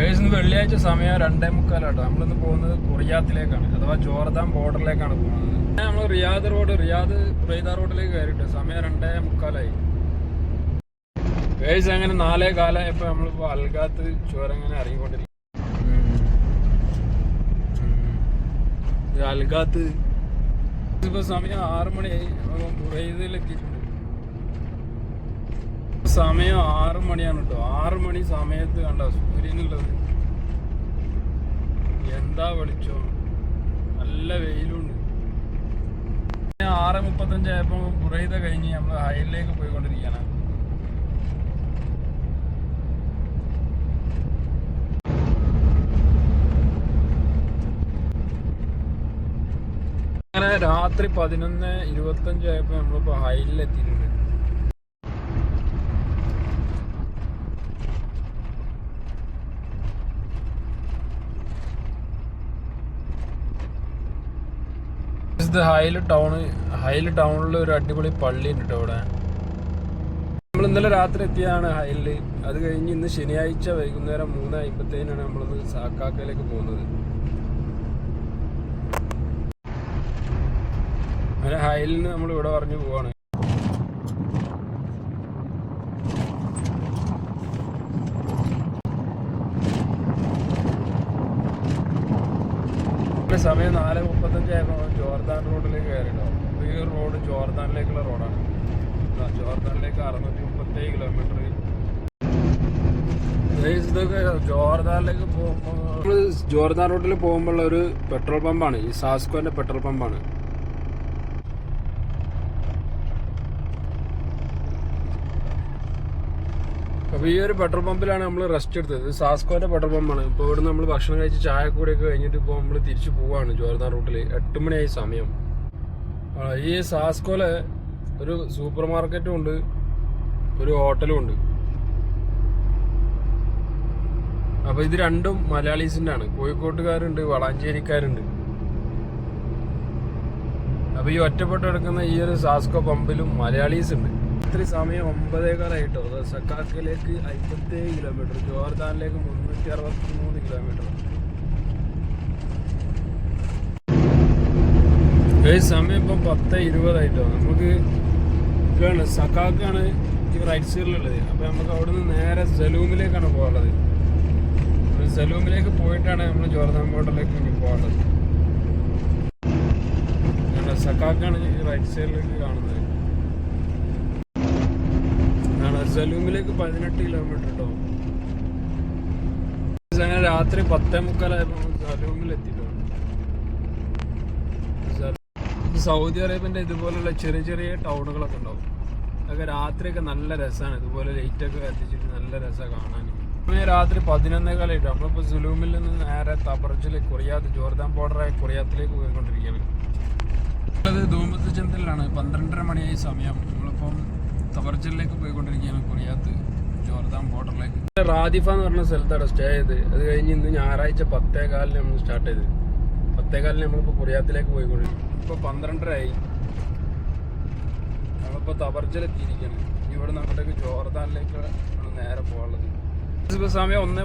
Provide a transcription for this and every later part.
Purse വെള്ളിയാഴ്ച സമയം രണ്ടേ മുക്കാലാട്ടോ നമ്മളിന്ന് പോകുന്നത് കുറിയാത്തിലേക്കാണ് അഥവാ ജോർദാൻ ബോർഡറിലേക്കാണ് പോകുന്നത്. നമ്മൾ റിയാദ് റോഡ് റിയാദ് ഖുറൈദ റോഡിലേക്ക് കയറിയിട്ട് സമയം രണ്ടേ മുക്കാലായി. പേഴ്സ് അങ്ങനെ നാലേ കാലമായപ്പോൾ നമ്മളിപ്പോൾ അൽഗാത്ത് ചോരങ്ങനെ ഇറങ്ങിക്കൊണ്ടിരിക്കും ഇത് അൽഗാത്ത്. ഇപ്പൊ സമയം ആറ് മണിയായി. ഖുറൈദയിലെത്തിയിട്ടുണ്ട് സമയം ആറ് മണിയാണ് കേട്ടോ ആറ് മണി സമയത്ത് കണ്ട സൂര്യനുള്ളത്. എന്താ വെളിച്ചോ? നല്ല വെയിലുണ്ട്. ആറ് മുപ്പത്തഞ്ചായപ്പോ കുറേത കഴിഞ്ഞ് നമ്മൾ ഹൈലിലേക്ക് പോയിക്കൊണ്ടിരിക്കുകയാണ്. അങ്ങനെ രാത്രി പതിനൊന്ന് ഇരുപത്തഞ്ചായപ്പോ നമ്മളിപ്പോ ഹൈലിൽ എത്തിയിട്ടുണ്ട് ഇത് ഹൈൽ ടൗൺ ഹൈൽ ടൗണിൽ ഒരു അടിപൊളി പള്ളി ഉണ്ട് അവിടെ നമ്മൾ ഇന്നലെ രാത്രി എത്തിയതാണ് ഹൈലിൽ അത് കഴിഞ്ഞ് ഇന്ന് ശനിയാഴ്ച വൈകുന്നേരം മൂന്ന് അമ്പത്തേനാണ് നമ്മളിന്ന് സാക്കാക്കയിലേക്ക് പോകുന്നത്. അങ്ങനെ ഹൈലിൽ നമ്മൾ ഇവിടെ പറഞ്ഞു പോവാണ്. സമയം നാല് മുപ്പത്തഞ്ചായപ്പോൾ ജോർദാൻ റോഡിലേക്ക് കയറിയിട്ടോ ഈ റോഡ് ജോർദാനിലേക്കുള്ള റോഡാണ്. ജോർദാനിലേക്ക് അറുന്നൂറ്റി മുപ്പത്തേഴ് കിലോമീറ്റർ. ജോർദാനിലേക്ക് പോകുമ്പോൾ ജോർദാൻ റോഡിൽ പോകുമ്പോൾ ഒരു പെട്രോൾ പമ്പാണ്. ഈ സാസ്കോന്റെ പെട്രോൾ പമ്പാണ്. അപ്പൊ ഈ ഒരു പെട്രോൾ പമ്പിലാണ് നമ്മൾ റെസ്റ്റ് എടുത്തത്. സാസ്കോന്റെ പെട്രോൾ പമ്പാണ്. ഇപ്പോൾ ഇവിടെ നമ്മൾ ഭക്ഷണം കഴിച്ച് ചായ കൂടെ ഒക്കെ കഴിഞ്ഞിട്ട് ഇപ്പോൾ നമ്മൾ തിരിച്ചു പോവാണ് ജോർദാൻ റൂട്ടിൽ എട്ട് മണിയായി സമയം. ഈ സാസ്കോലെ ഒരു സൂപ്പർ മാർക്കറ്റും ഉണ്ട്. ഒരു ഹോട്ടലും ഉണ്ട്. അപ്പൊ ഇത് രണ്ടും മലയാളീസിന്റെ ആണ് കോഴിക്കോട്ടുകാരുണ്ട് വളാഞ്ചേരിക്കാരുണ്ട്. അപ്പൊ ഈ ഒറ്റപ്പെട്ട് കിടക്കുന്ന ഈ ഒരു സാസ്കോ പമ്പിലും മലയാളീസ് ഉണ്ട്. ഇത്ര സമയം ഒമ്പതേക്കാറായിട്ടോ അത് സക്കാക്കിലേക്ക് അമ്പത്തേഴ് കിലോമീറ്റർ ജോർദാനിലേക്ക് മുന്നൂറ്റി അറുപത്തി മൂന്ന് കിലോമീറ്റർ സമയം ഇപ്പം പത്ത് ഇരുപതായിട്ടോ. നമുക്ക് ഇതാണ് സക്കാക്കാണ് ഈ റൈറ്റ് സൈഡിലുള്ളത് അപ്പൊ നമുക്ക് അവിടുന്ന് നേരെ സലൂമിലേക്കാണ് പോകാനുള്ളത്. സലൂമിലേക്ക് പോയിട്ടാണ് നമ്മൾ ജോർദാൻ ബോർഡറിലേക്ക് ഇനി പോകാനുള്ളത്. സക്കാക്കാണ് ഈ റൈറ്റ് സൈഡിലേക്ക് കാണുന്നത് ആണ് സലൂമിലേക്ക് പതിനെട്ട് കിലോമീറ്റർ കേട്ടോ അങ്ങനെ രാത്രി പത്തേ മുക്കാലായപ്പോൾ സലൂമിൽ എത്തിയിട്ടുണ്ട് സൗദി അറേബ്യന്റെ ഇതുപോലുള്ള ചെറിയ ചെറിയ ടൗണുകളൊക്കെ ഉണ്ടാവും. അതൊക്കെ രാത്രിയൊക്കെ നല്ല രസമാണ് ഇതുപോലെ ലൈറ്റ് ഒക്കെ കത്തിച്ചിട്ട് നല്ല രസമാണ് കാണാൻ. രാത്രി പതിനൊന്നേകാലായിട്ട് നമ്മളിപ്പോൾ സുലൂമിൽ നിന്ന് നേരെ തബർജിലേക്ക് കുറിയാത്ത് ജോർദാൻ ബോർഡറായ കുറിയാത്തിലേക്ക് പോയിക്കൊണ്ടിരിക്കുകയാണ്. ഉള്ളത് ധൂമത്ത് ചന്തലിലാണ് പന്ത്രണ്ടര മണിയായി സമയം. നമ്മളിപ്പം തബർജിലേക്ക് പോയിക്കൊണ്ടിരിക്കുകയാണ് കൊറിയാത്ത് ജോർദാൻ ബോർഡറിലേക്ക് റാദിഫ എന്ന് പറഞ്ഞ സ്ഥലത്താണ് സ്റ്റേ ചെയ്ത് അത് കഴിഞ്ഞ് ഇന്ന് ഞായറാഴ്ച പത്തേ കാലിന് നമ്മൾ സ്റ്റാർട്ട് ചെയ്ത്. പത്തേ കാലിന് നമ്മളിപ്പോൾ കൊറിയാത്തിലേക്ക് പോയിക്കൊണ്ടിരിക്കും ഇപ്പോൾ പന്ത്രണ്ടരയായി. നമ്മളിപ്പോൾ തബർജിലെത്തിയിരിക്കുകയാണ് ഇനി ഇവിടെ അങ്ങോട്ടേക്ക് ജോർദാനിലേക്ക് നേരെ പോകാനുള്ളത് ഇപ്പോൾ സമയം ഒന്നേ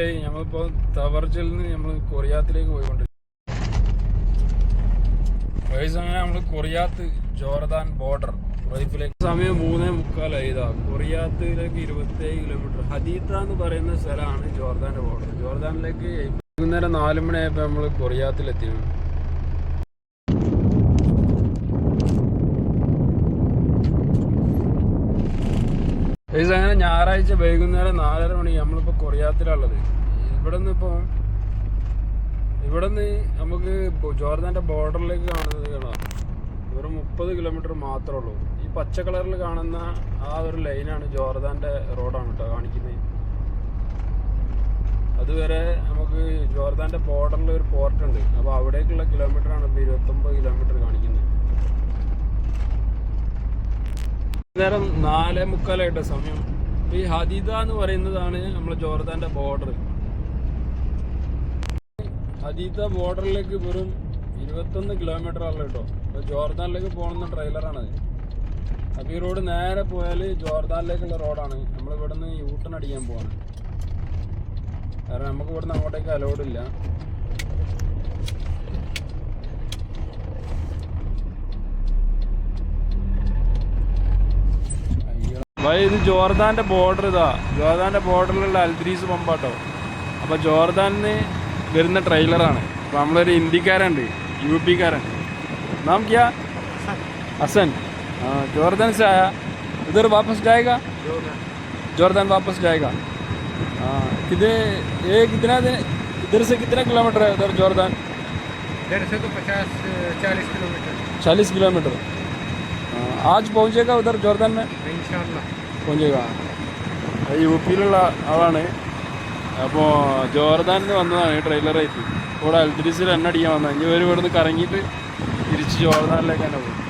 ആയി നമ്മളിപ്പോൾ തവർജലിൽ നിന്ന് നമ്മൾ കൊറിയാത്തിലേക്ക് പോയിക്കൊണ്ടിരിക്കും വയസ്സങ്ങനെ നമ്മൾ കൊറിയാത്ത് ജോർദാൻ ബോർഡർ സമയം മൂന്നേ മുക്കാലായി. ഇതാ കൊറിയാത്തിലേക്ക് ഇരുപത്തേഴ് കിലോമീറ്റർ. ഹദീത്ത എന്ന് പറയുന്ന സ്ഥലമാണ് ജോർദാന്റെ ബോർഡർ ജോർദാനിലേക്ക് വൈകുന്നേരം നാല് മണിയായപ്പോൾ നമ്മൾ കൊറിയാത്തിലെത്തി. അങ്ങനെ ഞായറാഴ്ച വൈകുന്നേരം നാലര മണി നമ്മളിപ്പോൾ കൊറിയാത്തിലുള്ളത്. ഇവിടെ നിന്ന് ഇപ്പോൾ ഇവിടെ നിന്ന് നമുക്ക് ജോർദാന്റെ ബോർഡറിലേക്ക് കാണുന്നത് കാണാം. വെറും മുപ്പത് കിലോമീറ്റർ മാത്രമേ ഉള്ളൂ. പച്ച കളറിൽ കാണുന്ന ആ ഒരു ലൈനാണ് ജോർദാന്റെ റോഡാണ് കേട്ടോ കാണിക്കുന്നത്. അതുവരെ നമുക്ക് ജോർദാന്റെ ബോർഡറിൽ ഒരു പോർട്ട് ഉണ്ട്. അപ്പോൾ അവിടേക്കുള്ള കിലോമീറ്റർ ആണ് ഇപ്പോൾ ഇരുപത്തൊമ്പത് കിലോമീറ്റർ കാണിക്കുന്നത്. നേരം നാലേ മുക്കാലായിട്ട് സമയം. ഈ ഹദീദ എന്ന് പറയുന്നതാണ് നമ്മളെ ജോർദാന്റെ ബോർഡർ ഹദീദ ബോർഡറിലേക്ക് വെറും ഇരുപത്തൊന്ന് കിലോമീറ്റർ ആണല്ലോ കേട്ടോ. ജോർദാനിലേക്ക് പോകുന്ന ട്രെയിലറാണ് അപ്പൊ ഈ റോഡ് നേരെ പോയാൽ ജോർദാനിലേക്കുള്ള റോഡാണ്. നമ്മൾ ഇവിടെ നിന്ന് യൂട്ടൺ അടിക്കാൻ പോവാണ്. കാരണം നമുക്ക് ഇവിടുന്ന് അങ്ങോട്ടേക്ക് അലോഡില്ല ഇത് ജോർദാന്റെ ബോർഡർ ഇതാ. ജോർദാന്റെ ബോർഡറിലുള്ള അൽദ്രീസ് പമ്പാട്ടോ അപ്പോൾ ജോർദാനിൽ വരുന്ന ട്രെയിലറാണ് അപ്പോൾ നമ്മളൊരു ഹിന്ദിക്കാരുണ്ട് യു പിക്കാരൻ നാം ക്യാ? അസൻ जॉर्दन से आया उधर वापस जाएगा जॉर्दन वापस जाएगा हाँ किधर ये कितना दिन इधर से कितना किलोमीटर है उधर जॉर्दन इधर से तो पचास चालीस किलोमीटर चालीस किलोमीटर आज പहुഞ്ചേക്കാ ഉദർ ജോർദാൻ മേ പहुഞ്ചേക്കാ യുപിയിലുള്ള ആളാണ്. അപ്പോൾ ജോർദാനിൽ വന്നതാണ് ട്രെയിലറായിട്ട് ഇവിടെ അൽദ്രീസിൽ എണ്ണ അടിക്കാൻ വന്നത് ഇനി ഇവർ ഇവിടുന്ന് കറങ്ങിയിട്ട് തിരിച്ച് ജോർദാനിലേക്ക് തന്നെ പോകും